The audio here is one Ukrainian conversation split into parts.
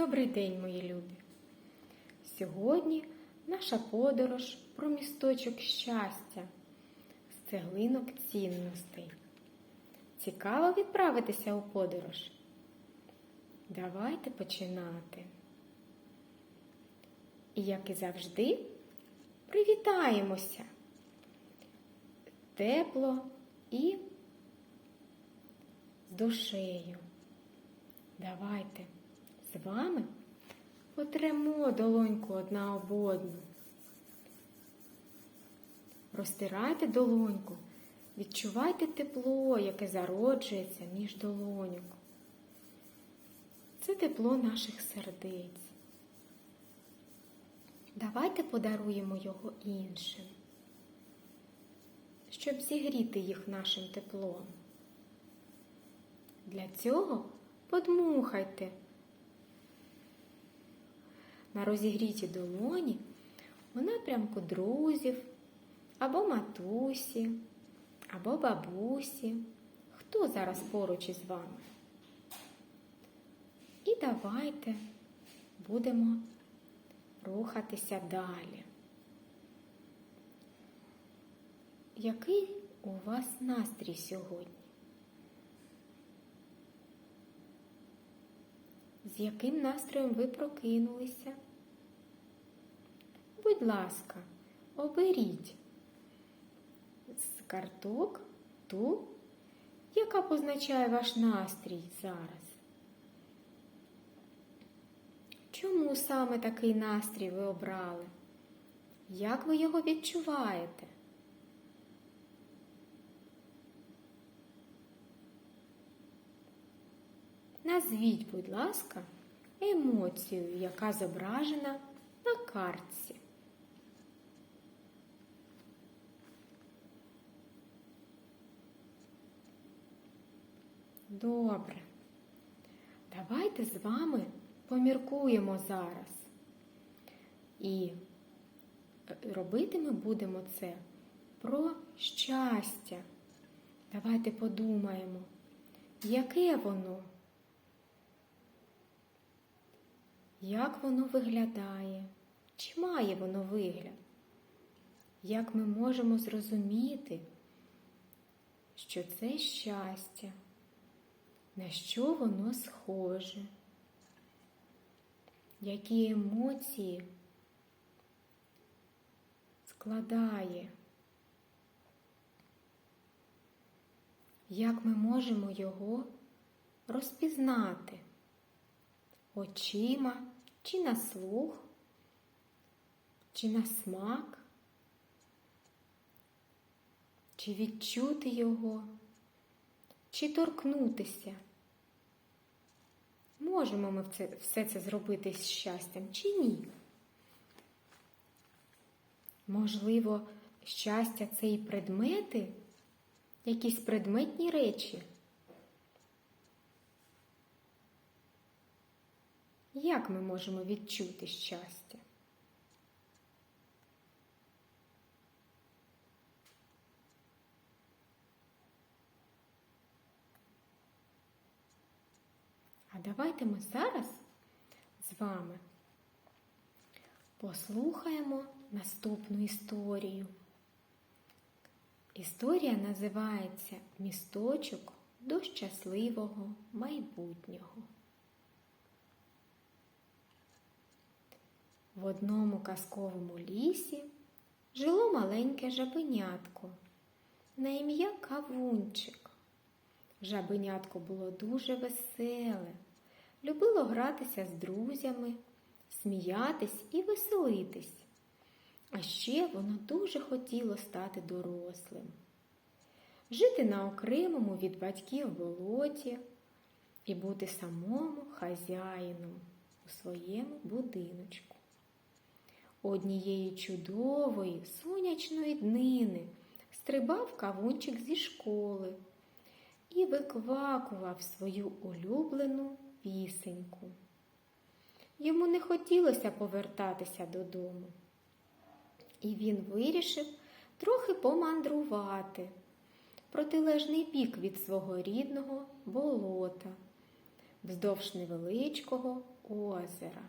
Добрий день, мої любі! Сьогодні наша подорож про місточок щастя з цеглинок цінностей. Цікаво відправитися у подорож. Давайте починати. І, як і завжди, привітаємося тепло і з душею. Давайте з вами потремо долоньку одна об одну. Розтирайте долоньку, відчувайте тепло, яке зароджується між долоньок. Це тепло наших сердець. Давайте подаруємо його іншим, щоб зігріти їх нашим теплом. Для цього подмухайте на розігріті долоні у напрямку друзів або матусі, або бабусі, хто зараз поруч із вами. І давайте будемо рухатися далі. Який у вас настрій сьогодні? З яким настроєм ви прокинулися? Будь ласка, оберіть з карток ту, яка позначає ваш настрій зараз. Чому саме такий настрій ви обрали? Як ви його відчуваєте? Назвіть, будь ласка, емоцію, яка зображена на картці. Добре. Давайте з вами поміркуємо зараз. І робити ми будемо це про щастя. Давайте подумаємо, яке воно? Як воно виглядає? Чи має воно вигляд? Як ми можемо зрозуміти, що це щастя? На що воно схоже? Які емоції складає? Як ми можемо його розпізнати? Очима, чи на слух, чи на смак, чи відчути його, чи торкнутися. Можемо ми це, все це зробити з щастям чи ні? Можливо, щастя це і предмети, якісь предметні речі. Як ми можемо відчути щастя? А давайте ми зараз з вами послухаємо наступну історію. Історія називається Місточок до щасливого майбутнього. В одному казковому лісі жило маленьке жабенятко на ім'я Кавунчик. Жабенятко було дуже веселе, любило гратися з друзями, сміятись і веселитись. А ще воно дуже хотіло стати дорослим, жити на окремому від батьків болоті і бути самому хазяїном у своєму будиночку. Однієї чудової сонячної днини стрибав кавунчик зі школи і виквакував свою улюблену пісеньку. Йому не хотілося повертатися додому, і він вирішив трохи помандрувати протилежний бік від свого рідного болота, вздовж невеличкого озера,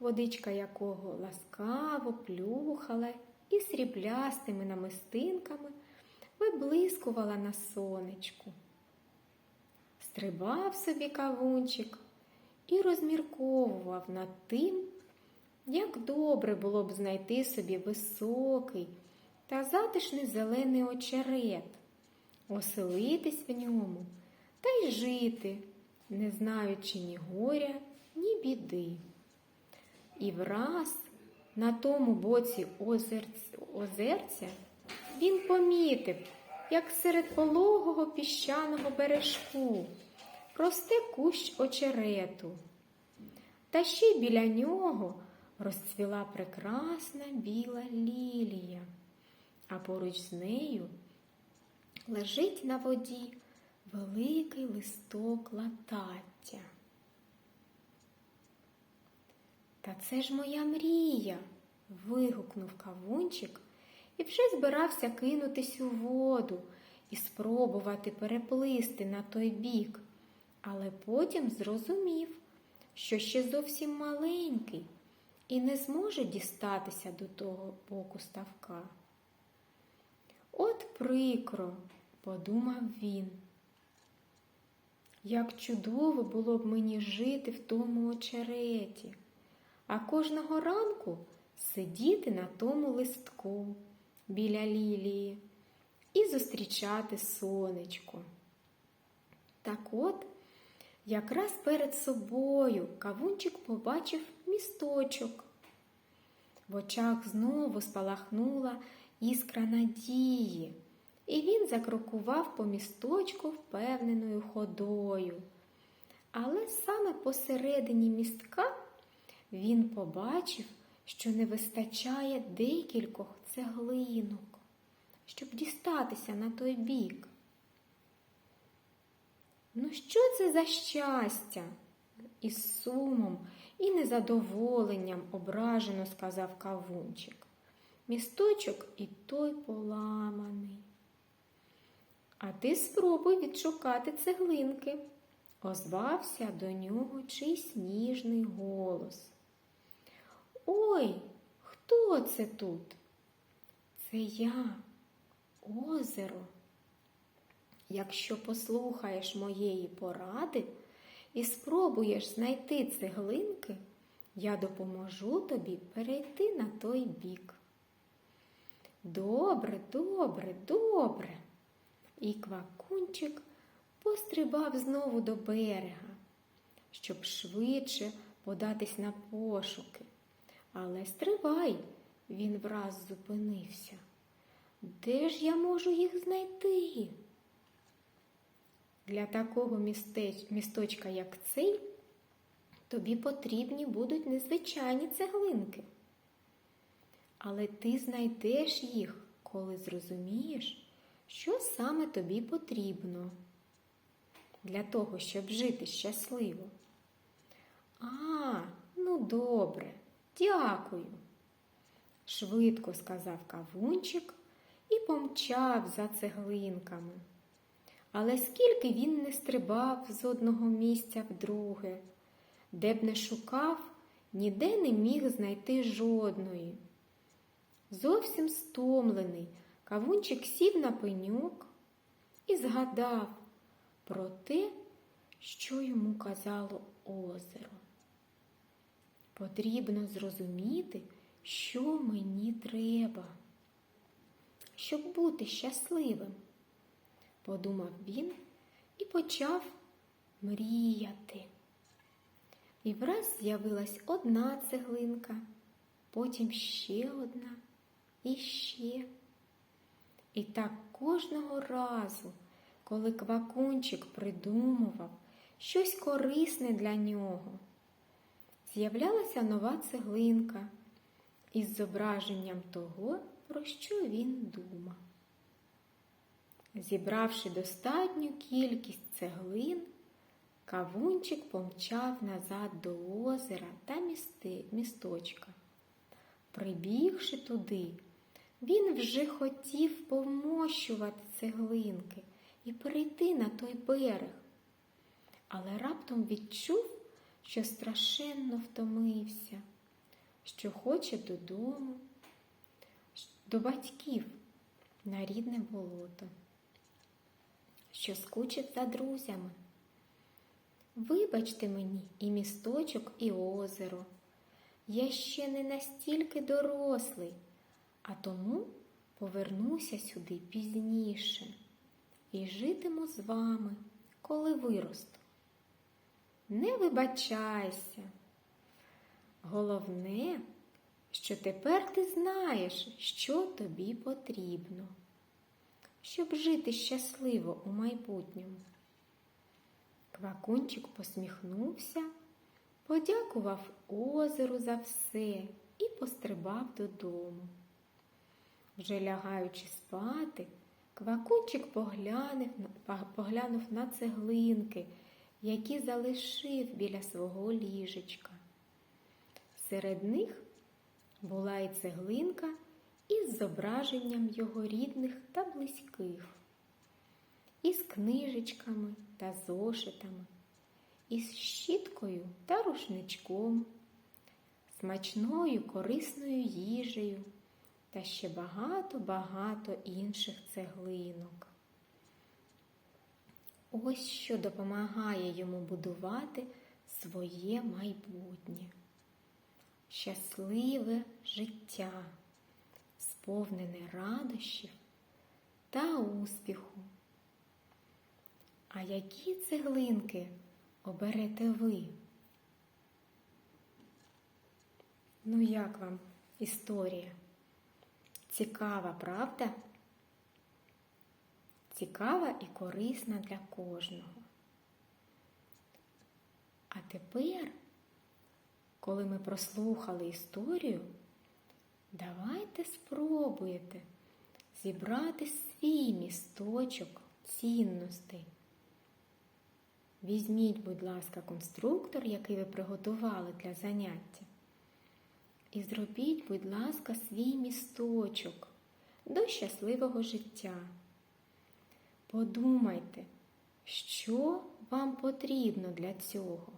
водичка якого ласкаво плюхала і сріблястими намистинками виблискувала на сонечку. Стрибав собі кавунчик і розмірковував над тим, як добре було б знайти собі високий та затишний зелений очерет, оселитись в ньому та й жити, не знаючи ні горя, ні біди. І враз на тому боці озерця, озерця він помітив, як серед пологого піщаного бережку росте кущ очерету. Та ще й біля нього розцвіла прекрасна біла лілія, а поруч з нею лежить на воді великий листок латаття. Та це ж моя мрія. вигукнув кавунчик і вже збирався кинутись у воду і спробувати переплисти на той бік, але потім зрозумів, що ще зовсім маленький і не зможе дістатися до того боку ставка. От прикро, подумав він. Як чудово було б мені жити в тому очереті, а кожного ранку сидіти на тому листку біля лілії і зустрічати сонечко. Так от, якраз перед собою кавунчик побачив місточок. В очах знову спалахнула іскра надії, і він закрокував по місточку впевненою ходою. Але саме посередині містка він побачив, що не вистачає декількох цеглинок, щоб дістатися на той бік. Ну, що це за щастя? Із сумом і незадоволенням ображено сказав кавунчик. Місточок і той поламаний. А ти спробуй відшукати цеглинки, озвався до нього чийсь ніжний голос. Ой, хто це тут? Це я, озеро. Якщо послухаєш моєї поради і спробуєш знайти цеглинки, я допоможу тобі перейти на той бік. Добре, добре, добре. І квакунчик пострибав знову до берега, щоб швидше податись на пошуки. Але стривай, він враз зупинився. Де ж я можу їх знайти? Для такого містеч... місточка, як цей, тобі потрібні будуть незвичайні цеглинки. Але ти знайдеш їх, коли зрозумієш, що саме тобі потрібно для того, щоб жити щасливо. А, ну добре, дякую, швидко сказав кавунчик і помчав за цеглинками. Але скільки він не стрибав з одного місця в друге, де б не шукав, ніде не міг знайти жодної. Зовсім стомлений, кавунчик сів на пеньок і згадав про те, що йому казало озеро. Потрібно зрозуміти, що мені треба, щоб бути щасливим подумав він і почав мріяти. І враз з'явилась одна цеглинка, потім ще одна і ще. І так кожного разу, коли квакунчик придумував щось корисне для нього, з'являлася нова цеглинка із зображенням того, про що він думав. Зібравши достатню кількість цеглин, кавунчик помчав назад до озера та місти, місточка. Прибігши туди, він вже хотів помощувати цеглинки і перейти на той берег. але раптом відчув, що страшенно втомився, що хоче додому, до батьків на рідне болото, що скучить за друзями. Вибачте мені і місточок, і озеро. Я ще не настільки дорослий, а тому повернуся сюди пізніше і житиму з вами, коли виросту. Не вибачайся. Головне, що тепер ти знаєш, що тобі потрібно, щоб жити щасливо у майбутньому. Квакунчик посміхнувся, подякував озеру за все і пострибав додому. Вже лягаючи спати, Квакунчик поглянув, поглянув на цеглинки, які залишив біля свого ліжечка. Серед них була і цеглинка із зображенням його рідних та близьких, із книжечками та зошитами, із щіткою та рушничком, смачною корисною їжею та ще багато-багато інших цеглинок. Ось що допомагає йому будувати своє майбутнє, щасливе життя, сповнене радощів та успіху. А які цеглинки оберете ви? Ну, як вам історія? Цікава, правда? Цікава і корисна для кожного. А тепер, коли ми прослухали історію, давайте спробуєте зібрати свій місточок цінностей. Візьміть, будь ласка, конструктор, який ви приготували для заняття. І зробіть, будь ласка, свій місточок до щасливого життя. Подумайте, що вам потрібно для цього,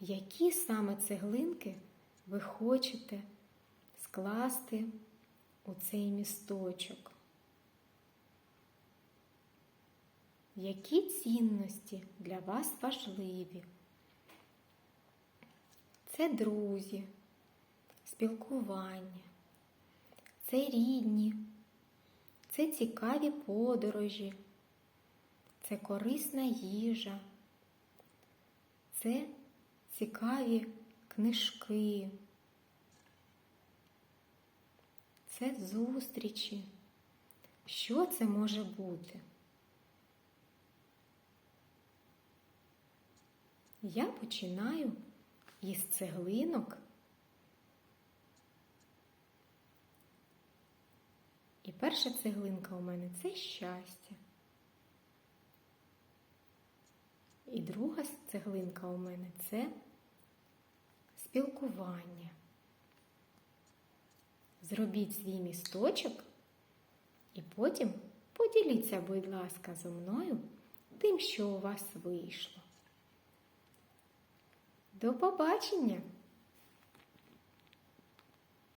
які саме цеглинки ви хочете скласти у цей місточок. Які цінності для вас важливі? Це друзі спілкування, це рідні, це цікаві подорожі, це корисна їжа, це цікаві книжки, це зустрічі. Що це може бути? Я починаю із цеглинок. Перша цеглинка у мене це щастя. І друга цеглинка у мене це спілкування. Зробіть свій місточок і потім поділіться, будь ласка, зі мною тим, що у вас вийшло. До побачення!